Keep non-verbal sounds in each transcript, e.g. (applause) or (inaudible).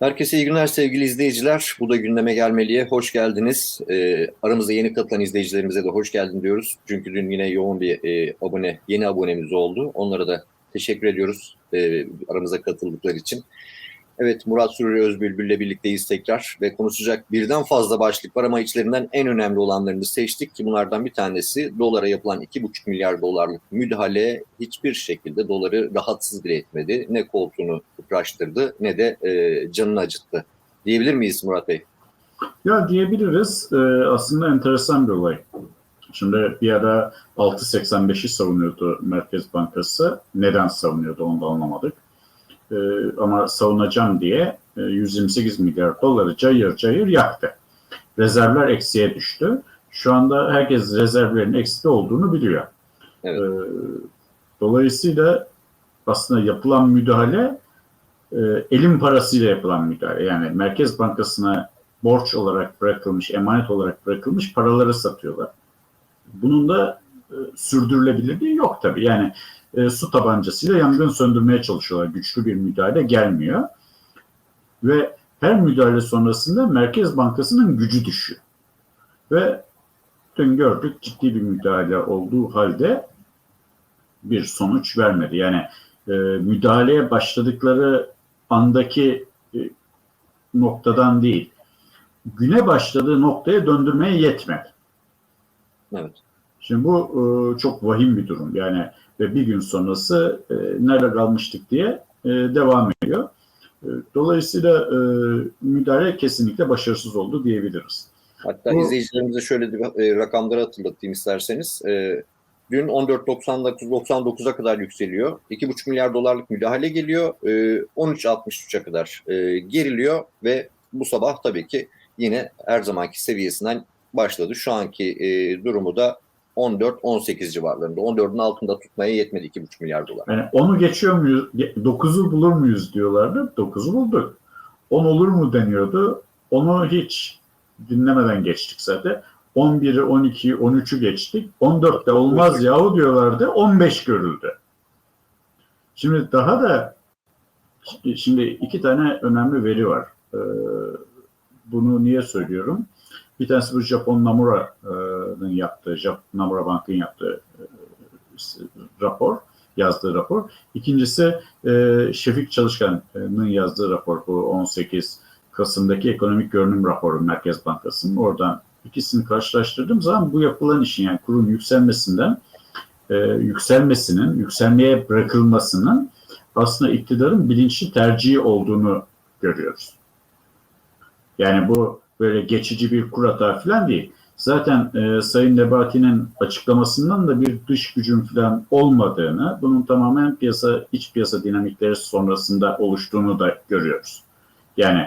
Herkese iyi günler sevgili izleyiciler. Bu da gündeme gelmeliye hoş geldiniz. Ee, aramıza yeni katılan izleyicilerimize de hoş geldin diyoruz. Çünkü dün yine yoğun bir e, abone, yeni abonemiz oldu. Onlara da teşekkür ediyoruz e, aramıza katıldıkları için. Evet Murat Sururi Özbülbül ile birlikteyiz tekrar ve konuşacak birden fazla başlık var ama içlerinden en önemli olanlarını seçtik ki bunlardan bir tanesi dolara yapılan 2,5 milyar dolarlık müdahale hiçbir şekilde doları rahatsız bile etmedi. Ne koltuğunu kıpraştırdı ne de e, canını acıttı. Diyebilir miyiz Murat Bey? Ya diyebiliriz. Ee, aslında enteresan bir olay. Şimdi bir ara 6.85'i savunuyordu Merkez Bankası. Neden savunuyordu onu da anlamadık. Ee, ama savunacağım diye e, 128 milyar doları cayır cayır yaktı. Rezervler eksiye düştü. Şu anda herkes rezervlerin eksik olduğunu biliyor. Evet. Ee, dolayısıyla aslında yapılan müdahale e, elin parasıyla yapılan müdahale. Yani Merkez Bankası'na borç olarak bırakılmış, emanet olarak bırakılmış paraları satıyorlar. Bunun da e, sürdürülebilirliği yok tabii. Yani e, su tabancasıyla yangın söndürmeye çalışıyorlar. Güçlü bir müdahale gelmiyor. Ve her müdahale sonrasında Merkez Bankası'nın gücü düşüyor. Ve dün gördük ciddi bir müdahale olduğu halde bir sonuç vermedi. Yani e, müdahaleye başladıkları andaki e, noktadan değil, güne başladığı noktaya döndürmeye yetmedi. Evet. Şimdi bu e, çok vahim bir durum. Yani ve bir gün sonrası e, nerede kalmıştık diye e, devam ediyor. E, dolayısıyla e, müdahale kesinlikle başarısız oldu diyebiliriz. Hatta Bu- izleyicilerimize şöyle bir e, rakamları hatırlatayım isterseniz. E, dün 14.99'a kadar yükseliyor. 2,5 milyar dolarlık müdahale geliyor. E, 13.63'a kadar e, geriliyor ve bu sabah tabii ki yine her zamanki seviyesinden başladı. Şu anki e, durumu da 14-18 civarlarında. 14'ün altında tutmaya yetmedi 2,5 milyar dolar. Yani onu geçiyor muyuz? 9'u bulur muyuz diyorlardı. 9'u bulduk. 10 olur mu deniyordu. Onu hiç dinlemeden geçtik zaten. 11'i, 12'yi, 13'ü geçtik. 14'te olmaz yahu diyorlardı. 15 görüldü. Şimdi daha da şimdi iki tane önemli veri var. Ee, bunu niye söylüyorum? Bir tanesi bu Japon Namura'nın yaptığı, Jap- Namura Bank'ın yaptığı e, rapor, yazdığı rapor. İkincisi e, Şefik Çalışkan'ın yazdığı rapor bu 18 Kasım'daki ekonomik görünüm raporu Merkez Bankası'nın. Oradan ikisini karşılaştırdığım zaman bu yapılan işin yani kurun yükselmesinden e, yükselmesinin, yükselmeye bırakılmasının aslında iktidarın bilinçli tercihi olduğunu görüyoruz. Yani bu böyle geçici bir kur hata falan değil. Zaten e, Sayın Nebati'nin açıklamasından da bir dış gücün falan olmadığını, bunun tamamen piyasa iç piyasa dinamikleri sonrasında oluştuğunu da görüyoruz. Yani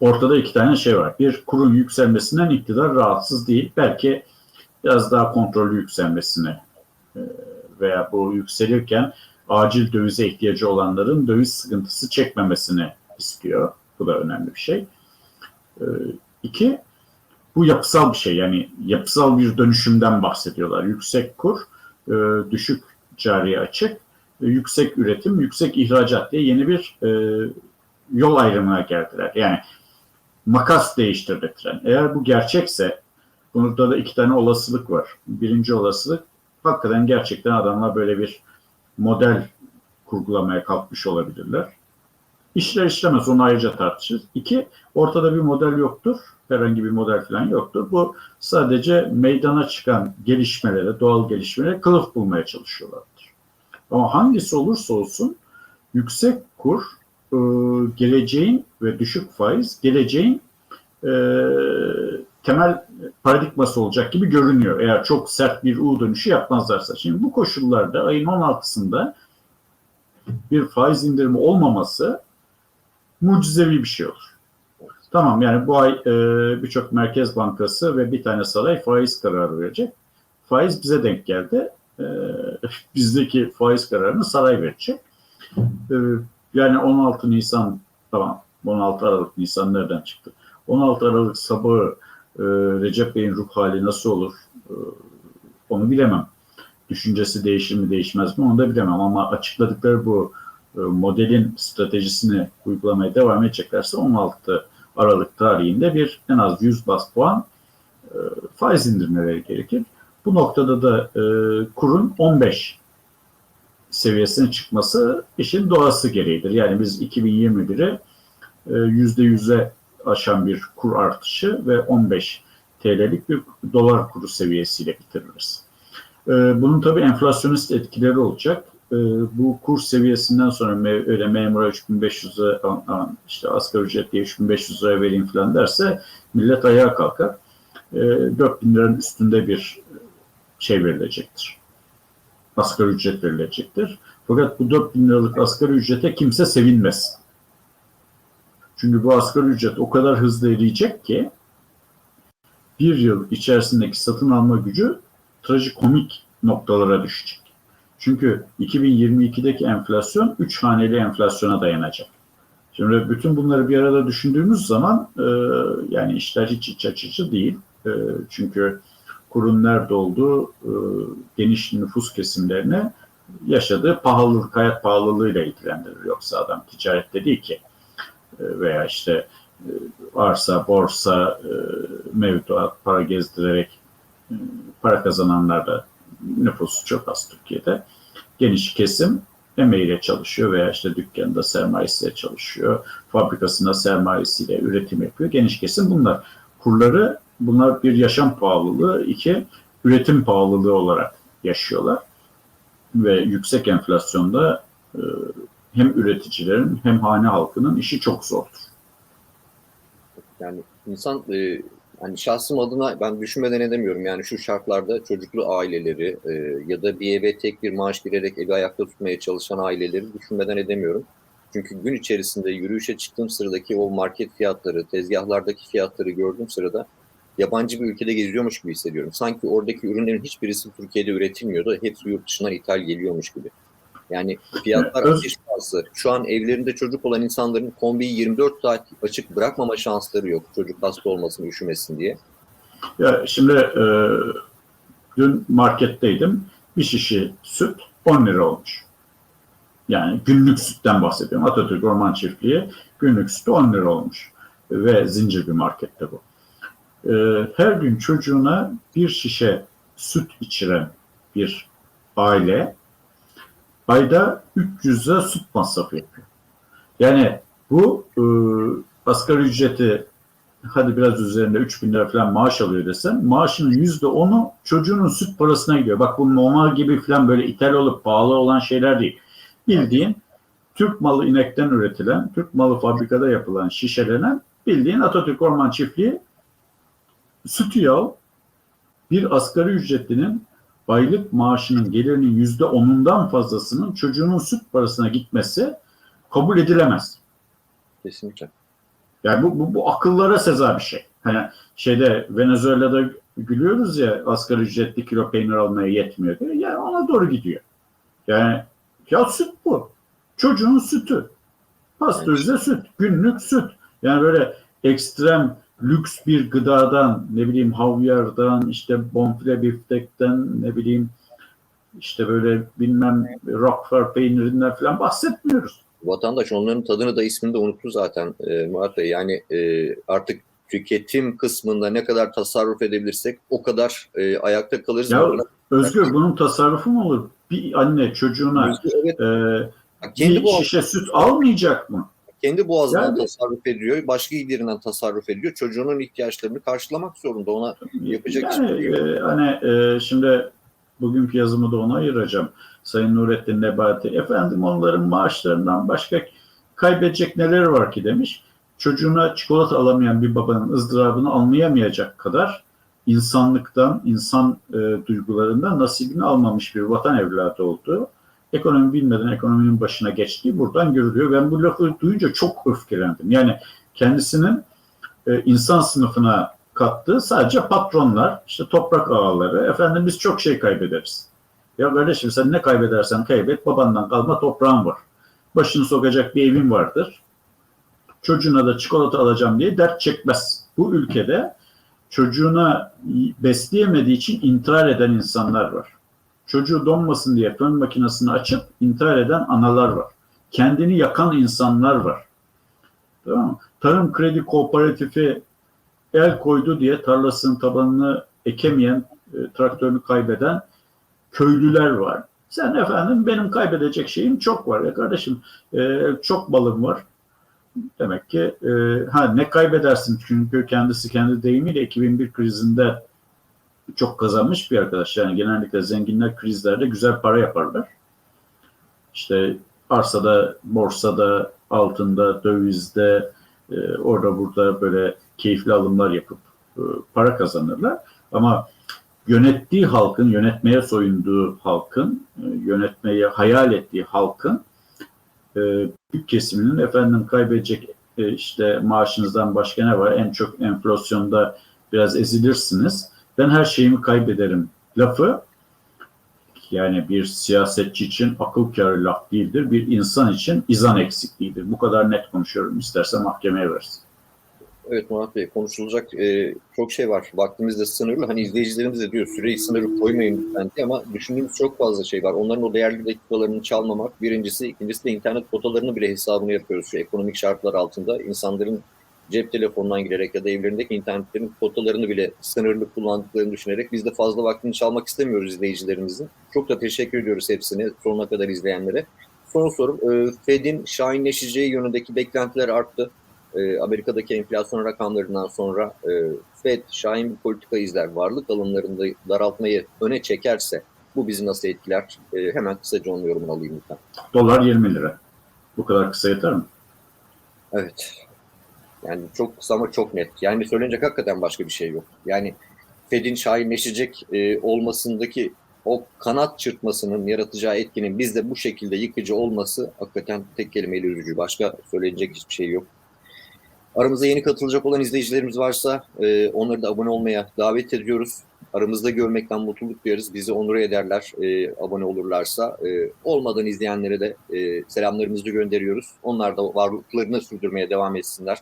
ortada iki tane şey var. Bir kurun yükselmesinden iktidar rahatsız değil. Belki biraz daha kontrollü yükselmesine e, veya bu yükselirken acil dövize ihtiyacı olanların döviz sıkıntısı çekmemesini istiyor. Bu da önemli bir şey. E, iki, bu yapısal bir şey. Yani yapısal bir dönüşümden bahsediyorlar. Yüksek kur, e, düşük cari açık, e, yüksek üretim, yüksek ihracat diye yeni bir e, yol ayrımına geldiler. Yani makas değiştirdi tren. Eğer bu gerçekse burada da iki tane olasılık var. Birinci olasılık hakikaten gerçekten adamlar böyle bir model kurgulamaya kalkmış olabilirler. İşler işlemez onu ayrıca tartışırız. İki, ortada bir model yoktur. Herhangi bir model falan yoktur. Bu sadece meydana çıkan gelişmelere, doğal gelişmelere kılıf bulmaya çalışıyorlardır. Ama hangisi olursa olsun yüksek kur e, geleceğin ve düşük faiz geleceğin e, temel paradigması olacak gibi görünüyor. Eğer çok sert bir U dönüşü yapmazlarsa. Şimdi bu koşullarda ayın 16'sında bir faiz indirimi olmaması mucizevi bir şey olur. Tamam yani bu ay e, birçok merkez bankası ve bir tane saray faiz kararı verecek. Faiz bize denk geldi. E, (laughs) bizdeki faiz kararını saray verecek. E, yani 16 Nisan tamam 16 Aralık Nisan nereden çıktı? 16 Aralık sabahı e, Recep Bey'in ruh hali nasıl olur? E, onu bilemem. Düşüncesi değişir mi değişmez mi onu da bilemem ama açıkladıkları bu modelin stratejisini uygulamaya devam edeceklerse 16 Aralık tarihinde bir en az 100 bas puan e, faiz indirmeleri gerekir. Bu noktada da e, kurun 15 seviyesine çıkması işin doğası gereğidir. Yani biz 2021'i e, %100'e aşan bir kur artışı ve 15 TL'lik bir dolar kuru seviyesiyle bitiririz. E, bunun tabii enflasyonist etkileri olacak. E, bu kur seviyesinden sonra me- öyle memura 3500'e işte asgari ücretli 3500 liraya vereyim falan derse millet ayağa kalkar. E, 4000 liranın üstünde bir şey verilecektir. Asgari ücret verilecektir. Fakat bu 4000 liralık asgari ücrete kimse sevinmez. Çünkü bu asgari ücret o kadar hızlı eriyecek ki bir yıl içerisindeki satın alma gücü trajikomik noktalara düşecek. Çünkü 2022'deki enflasyon 3 haneli enflasyona dayanacak. Şimdi bütün bunları bir arada düşündüğümüz zaman e, yani işler hiç iç açıcı değil. E, çünkü kurun nerede olduğu e, geniş nüfus kesimlerine yaşadığı pahalılık, hayat pahalılığıyla ilgilendirir. Yoksa adam ticarette değil ki. E, veya işte e, arsa, borsa, e, mevduat, para gezdirerek e, para kazananlar da nüfusu çok az Türkiye'de. Geniş kesim emeğiyle çalışıyor veya işte dükkanında sermayesiyle çalışıyor. Fabrikasında sermayesiyle üretim yapıyor. Geniş kesim bunlar. Kurları bunlar bir yaşam pahalılığı, iki üretim pahalılığı olarak yaşıyorlar. Ve yüksek enflasyonda e, hem üreticilerin hem hane halkının işi çok zordur. Yani insan e, hani şahsım adına ben düşünmeden edemiyorum. Yani şu şartlarda çocuklu aileleri e, ya da bir eve tek bir maaş girerek evi ayakta tutmaya çalışan aileleri düşünmeden edemiyorum. Çünkü gün içerisinde yürüyüşe çıktığım sıradaki o market fiyatları, tezgahlardaki fiyatları gördüğüm sırada yabancı bir ülkede geziyormuş gibi hissediyorum. Sanki oradaki ürünlerin hiçbirisi Türkiye'de üretilmiyordu. Hepsi yurt dışından ithal geliyormuş gibi. Yani (laughs) fiyatlar ateş pahası. Şu an evlerinde çocuk olan insanların kombiyi 24 saat açık bırakmama şansları yok. Çocuk hasta olmasın, üşümesin diye. Ya şimdi e, dün marketteydim. Bir şişe süt 10 lira olmuş. Yani günlük sütten bahsediyorum. Atatürk Orman Çiftliği günlük sütü 10 lira olmuş. Ve zincir bir markette bu. E, her gün çocuğuna bir şişe süt içiren bir aile ayda 300 lira süt masrafı yapıyor. Yani bu e, asgari ücreti hadi biraz üzerinde 3 bin lira falan maaş alıyor desem maaşının yüzde onu çocuğunun süt parasına gidiyor. Bak bu normal gibi falan böyle ithal olup pahalı olan şeyler değil. Bildiğin Türk malı inekten üretilen, Türk malı fabrikada yapılan, şişelenen bildiğin Atatürk Orman Çiftliği sütü yağı bir asgari ücretlinin aylık maaşının gelirinin yüzde onundan fazlasının çocuğunun süt parasına gitmesi kabul edilemez. Kesinlikle. Yani bu, bu, bu akıllara seza bir şey. Hani şeyde Venezuela'da gülüyoruz ya asgari ücretli kilo peynir almaya yetmiyor diye. Yani ona doğru gidiyor. Yani ya süt bu. Çocuğun sütü. Pastörize süt. Günlük süt. Yani böyle ekstrem lüks bir gıdadan ne bileyim havyardan işte bonfile biftekten ne bileyim işte böyle bilmem roquefort peynirinden falan bahsetmiyoruz. Vatandaş onların tadını da ismini de unuttu zaten e, Murat Bey. Yani e, artık tüketim kısmında ne kadar tasarruf edebilirsek o kadar e, ayakta kalırız. Ya Özgür bunun tasarrufu mu olur? Bir anne çocuğuna Özgür, evet, e, kendi bir şişe süt almayacak mı? Kendi boğazından Yani- tasarruf ediyor, başka giderinden tasarruf ediyor. Çocuğunun ihtiyaçlarını karşılamak zorunda. Ona Yapacak hiçbir yani, şey yok. e, hani e, şimdi bugünkü yazımı da ona ayıracağım. Sayın Nurettin Nebati. Efendim onların maaşlarından başka kaybedecek neler var ki demiş. Çocuğuna çikolata alamayan bir babanın ızdırabını anlayamayacak kadar insanlıktan, insan e, duygularından nasibini almamış bir vatan evladı olduğu, ekonomi bilmeden ekonominin başına geçtiği buradan görülüyor. Ben bu lafı duyunca çok öfkelendim. Yani kendisinin e, insan sınıfına kattığı sadece patronlar, işte toprak ağaları, efendim biz çok şey kaybederiz. Ya kardeşim sen ne kaybedersen kaybet, babandan kalma toprağın var. Başını sokacak bir evin vardır. Çocuğuna da çikolata alacağım diye dert çekmez. Bu ülkede çocuğuna besleyemediği için intihar eden insanlar var. Çocuğu donmasın diye fön makinesini açıp intihar eden analar var. kendini yakan insanlar var. Tamam mı? Tarım Kredi Kooperatifi el koydu diye tarlasının tabanını ekemeyen, e, traktörünü kaybeden köylüler var. Sen efendim benim kaybedecek şeyim çok var ya kardeşim. e, çok balım var. Demek ki e, ha ne kaybedersin çünkü kendisi kendi deyimiyle 2001 krizinde çok kazanmış bir arkadaş. Yani genellikle zenginler krizlerde güzel para yaparlar. İşte arsada, borsada, altında, dövizde, e, orada burada böyle keyifli alımlar yapıp e, para kazanırlar. Ama yönettiği halkın, yönetmeye soyunduğu halkın, e, yönetmeyi hayal ettiği halkın e, büyük kesiminin efendim kaybedecek e, işte maaşınızdan başka ne var? En çok enflasyonda biraz ezilirsiniz. Ben her şeyimi kaybederim lafı yani bir siyasetçi için akıl kârı laf değildir. Bir insan için izan eksikliğidir. Bu kadar net konuşuyorum. İsterse mahkemeye versin. Evet Murat Bey konuşulacak e, çok şey var. Vaktimiz de sınırlı. Hani izleyicilerimiz de diyor süreyi sınırı koymayın lütfen diye ama düşündüğümüz çok fazla şey var. Onların o değerli dakikalarını çalmamak birincisi. ikincisi de internet kotalarını bile hesabını yapıyoruz şu ekonomik şartlar altında. insanların cep telefonundan girerek ya da evlerindeki internetlerin kotalarını bile sınırlı kullandıklarını düşünerek biz de fazla vaktini çalmak istemiyoruz izleyicilerimizin. Çok da teşekkür ediyoruz hepsine sonuna kadar izleyenlere. Son sorum e, Fed'in şahinleşeceği yönündeki beklentiler arttı. E, Amerika'daki enflasyon rakamlarından sonra e, Fed şahin bir politika izler, varlık alanlarında daraltmayı öne çekerse bu bizi nasıl etkiler? Hemen kısaca onun yorumunu alayım lütfen. Dolar 20 lira. Bu kadar kısa yeter mi? Evet. Yani çok kısa ama çok net. Yani söylenecek hakikaten başka bir şey yok. Yani Fed'in şahinleşecek e, olmasındaki o kanat çırpmasının yaratacağı etkinin bizde bu şekilde yıkıcı olması hakikaten tek kelimeyle üzücü. Başka söylenecek hiçbir şey yok. Aramıza yeni katılacak olan izleyicilerimiz varsa e, onları da abone olmaya davet ediyoruz. Aramızda görmekten mutluluk duyarız. Bizi onur ederler e, abone olurlarsa. E, olmadan izleyenlere de e, selamlarımızı gönderiyoruz. Onlar da varlıklarını sürdürmeye devam etsinler.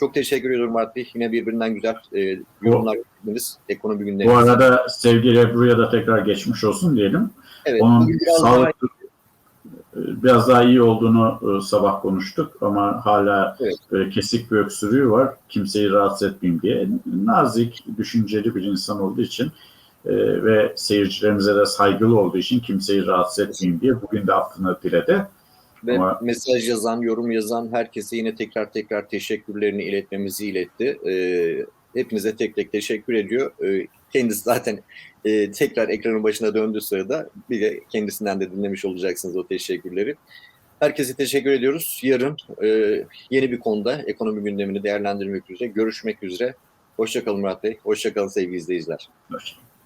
Çok teşekkür ediyorum Bey. Yine birbirinden güzel e, yorumlar yaptınız. Ekonomi Bu gündemimiz. arada sevgili Ebru'ya da tekrar geçmiş olsun diyelim. Evet, Onun biraz daha- sağlıklı biraz daha iyi olduğunu e, sabah konuştuk ama hala Evet. böyle kesik bir öksürüğü var. Kimseyi rahatsız etmeyeyim diye. Nazik, düşünceli bir insan olduğu için e, ve seyircilerimize de saygılı olduğu için kimseyi rahatsız etmeyeyim diye bugün de aklını diledi. Ve Ama- mesaj yazan, yorum yazan herkese yine tekrar tekrar teşekkürlerini iletmemizi iletti. Ee, hepinize tek tek teşekkür ediyor. Ee, kendisi zaten e, tekrar ekranın başına döndüğü sırada bir de kendisinden de dinlemiş olacaksınız o teşekkürleri. Herkese teşekkür ediyoruz. Yarın e, yeni bir konuda ekonomi gündemini değerlendirmek üzere görüşmek üzere. Hoşçakalın Murat Bey. Hoşçakalın sevgili izleyiciler. Hoşça-